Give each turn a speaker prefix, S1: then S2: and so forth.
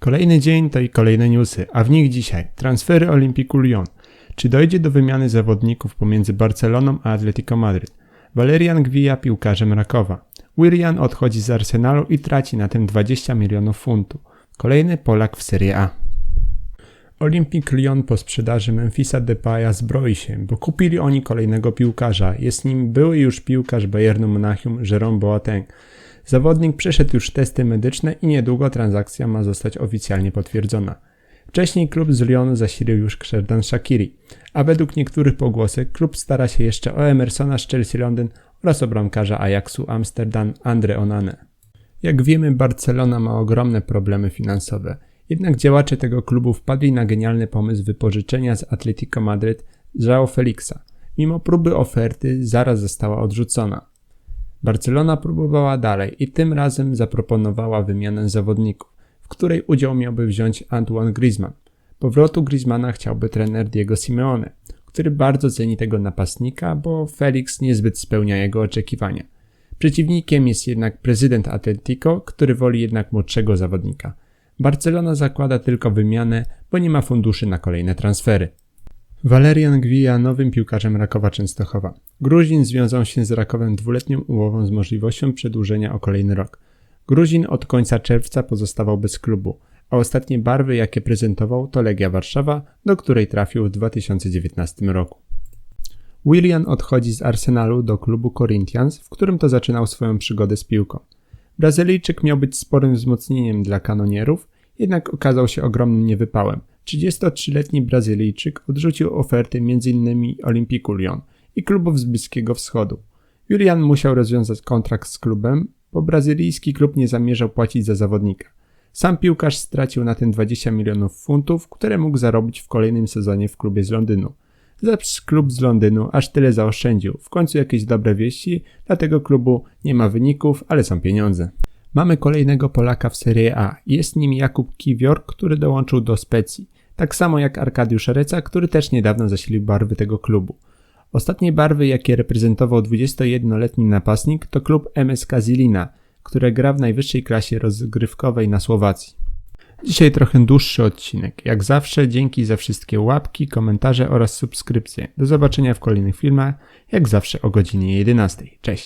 S1: Kolejny dzień to i kolejne newsy, a w nich dzisiaj transfery Olympiku Lyon. Czy dojdzie do wymiany zawodników pomiędzy Barceloną a Atletico Madryt? Valerian Gwija piłkarzem Rakowa. Willian odchodzi z Arsenalu i traci na tym 20 milionów funtów. Kolejny Polak w Serie A. Olympic Lyon po sprzedaży Memphisa Depaya zbroi się, bo kupili oni kolejnego piłkarza. Jest nim były już piłkarz Bayernu Monachium Jérôme Boateng. Zawodnik przeszedł już testy medyczne i niedługo transakcja ma zostać oficjalnie potwierdzona. Wcześniej klub z Lyonu zasilił już Xherdan Shakiri, a według niektórych pogłosek klub stara się jeszcze o Emersona z Chelsea Londyn oraz o bramkarza Ajaxu Amsterdam Andre Onane. Jak wiemy, Barcelona ma ogromne problemy finansowe. Jednak działacze tego klubu wpadli na genialny pomysł wypożyczenia z Atletico Madryt João Felixa. Mimo próby oferty zaraz została odrzucona. Barcelona próbowała dalej i tym razem zaproponowała wymianę zawodników, w której udział miałby wziąć Antoine Griezmann. Powrotu Griezmana chciałby trener Diego Simeone, który bardzo ceni tego napastnika, bo Felix niezbyt spełnia jego oczekiwania. Przeciwnikiem jest jednak prezydent Atletico, który woli jednak młodszego zawodnika. Barcelona zakłada tylko wymianę, bo nie ma funduszy na kolejne transfery. Valerian Gwija nowym piłkarzem Rakowa Częstochowa. Gruzin związał się z Rakowem dwuletnią umową z możliwością przedłużenia o kolejny rok. Gruzin od końca czerwca pozostawał bez klubu, a ostatnie barwy jakie prezentował to Legia Warszawa, do której trafił w 2019 roku. Willian odchodzi z Arsenalu do klubu Corinthians, w którym to zaczynał swoją przygodę z piłką. Brazylijczyk miał być sporym wzmocnieniem dla kanonierów, jednak okazał się ogromnym niewypałem. 33-letni Brazylijczyk odrzucił oferty m.in. Olimpiku Lyon i klubów z Bliskiego Wschodu. Julian musiał rozwiązać kontrakt z klubem, bo brazylijski klub nie zamierzał płacić za zawodnika. Sam piłkarz stracił na tym 20 milionów funtów, które mógł zarobić w kolejnym sezonie w klubie z Londynu. Zaś klub z Londynu aż tyle zaoszczędził. W końcu jakieś dobre wieści, dla tego klubu nie ma wyników, ale są pieniądze. Mamy kolejnego Polaka w Serie A. Jest nim Jakub Kiwior, który dołączył do Specji. Tak samo jak Arkadiusz Reca, który też niedawno zasilił barwy tego klubu. Ostatnie barwy, jakie reprezentował 21-letni napastnik, to klub MSK Zilina, które gra w najwyższej klasie rozgrywkowej na Słowacji. Dzisiaj trochę dłuższy odcinek. Jak zawsze, dzięki za wszystkie łapki, komentarze oraz subskrypcje. Do zobaczenia w kolejnych filmach, jak zawsze o godzinie 11. Cześć!